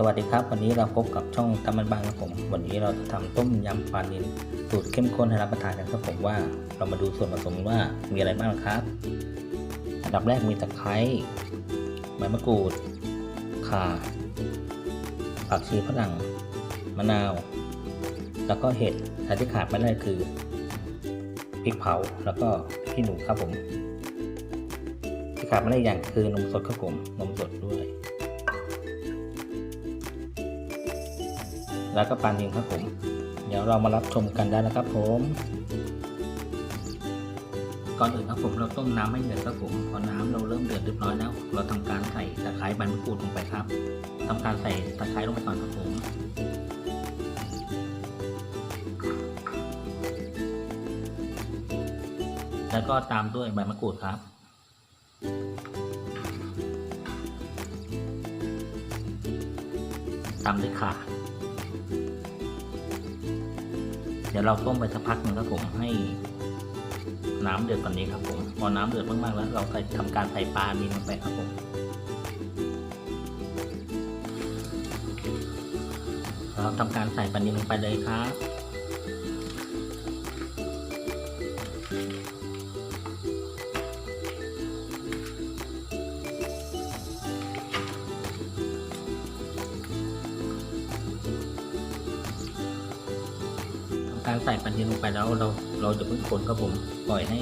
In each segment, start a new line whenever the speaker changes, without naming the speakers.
สวัสดีครับ วันนี้เราพบกับช่องตำมันบางครับผมวันนี้เราจะทำต้มยำปลานิลสูตรเข้มข้นให้รับประทานกันครับผมว่าเรามาดูส่วนผสมว่ามีอะไรบ้างครับ อันดับแรกมีตะไคร้ใบมะกรูดข่าผักชีฝรั่งมะนาว แล้วก็เห็ดและที่ขาดไม่ได้คือพริกเผาแล้วก็พริกขี้หนูครับผมที่ขาดไม่ได้อย่างคือนมสดครับผมนมสดด้วย แล้วก็ปานิลครับผม เดี๋ยวเรามารับชมกันได้แล้วครับผมก่อนอื่นครับผมเราต้มน้ำให้เดือดครับผมพอน้ำเราเริ่มเดือดเรียบร้อยแล้ว เราทำการใส่ตะไคร้ใบมะกรูดลงไปครับทำการใส่ตะไคร้ลงไปก่อนครับผมแล้วก็ตามด้วยใบมะกรูดครับ ตามด้วยข่า เดี๋ยวเราต้มไปสักพักหนึ่งครับผมให้น้ำเดือดก่อนนี้ครับผมพอน้ำเดือดมากๆแล้ว เราใส่ทำการใส่ปลานิลลงไปครับผมเราทำการใส่ปลานิลลงไปเลยครับ การใส่ปลานิลลงไปแล้วเราเราจะเพิ่งคนครับผมปล่อยให้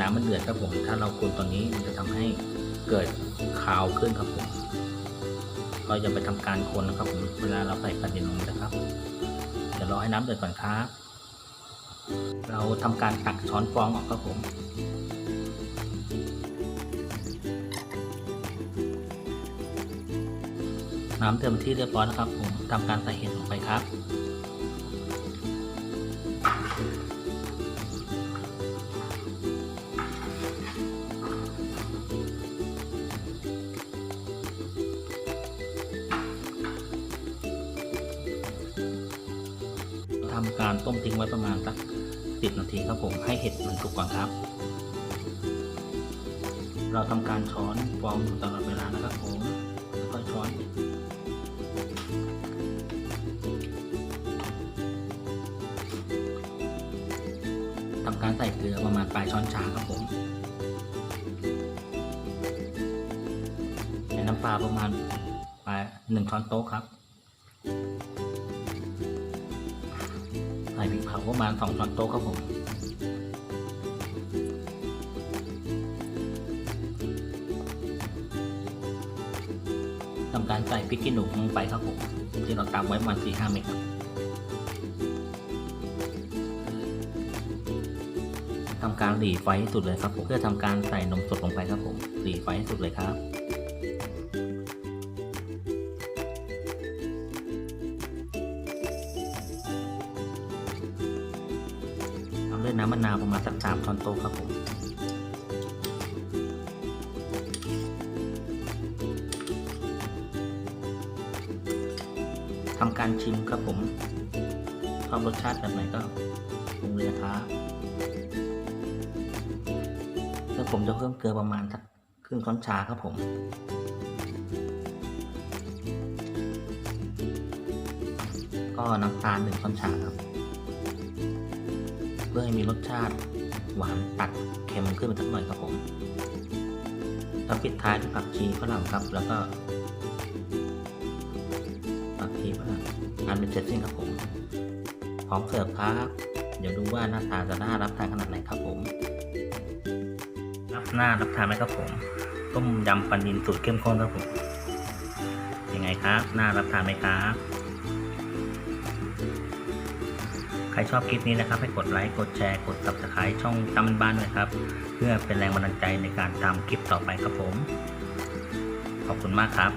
น้ำมันเดือดครับผม ถ้าเราคนตอนนี้มันจะทำให้เกิดขาวขึ้นครับผม เราจะไปทำการคนนะครับผมเวลาเราใส่ปลานิลลงนะครับเดี๋ยวรอให้น้ำเดือดก่อนครับ เราทำการตักช้อนฟองออกครับผมน้ำเต็มที่เรียบร้อยนะครับผมทำการใส่เห็ดลงไปครับ ทำการต้มทิ้งไว้ประมาณสักสิบนาทีครับผมให้เห็ดมันสุกก่อนครับ เราทำการช้อนฟองอยู่ตลอดเวลานะครับผมแล้วก็ช้อนทำการใส่เกลือประมาณปลายช้อนชาครับผมใส่น้ำปลาประมาณปลายหนึ่งช้อนโต๊ะครับ พริกเผาประมาณสองช้อนโต๊ะครับผมทำการใส่พริกขี้หนูลงไปครับผมที่เราตามไว้ประมาณสี่ห้าเม็ดทำการหลีไฟให้สุดเลยครับผมเพื่อทำการใส่นมสดลงไปครับผมหลีไฟให้สุดเลยครับ น้ำมะนาวประมาณสักสามช้อนโต๊ะครับผมทำการชิมครับผมชอบรสชาติแบบไหนก็ปรุงเลยนะครับแล้วผมจะเพิ่มเกลือประมาณสักครึ่งช้อนชาครับผม ก็น้ำตาลหนึ่งช้อนชาครับ พื่อให้มีรสชาติหวานตัดเค็มขึ้นมาสักหน่อยครับผมแล้วปิดท้ายด้วยผักชีฝรั่งครับ แล้วก็ผักชีฝรั่งอันเป็นเสร็จสิ้นครับผมพร้อมเสิร์ฟครับ เดี๋ยวดูว่าหน้าตาจะน่ารับทานขนาดไหนครับผมรับหน้ารับทานไหมครับผม ต้มยำปลานิลสูตรเข้มข้นครับผมยังไงครับ น่ารับทานไหมครับ ครชอบคลิปนี้นะครับ ให้กดไลค์ กดแชร์ กด subscribe ช่องตำมันบ้านด้วยครับ เพื่อเป็นแรงบันดาลใจในการทำคลิปต่อไปครับผม ขอบคุณมากครับ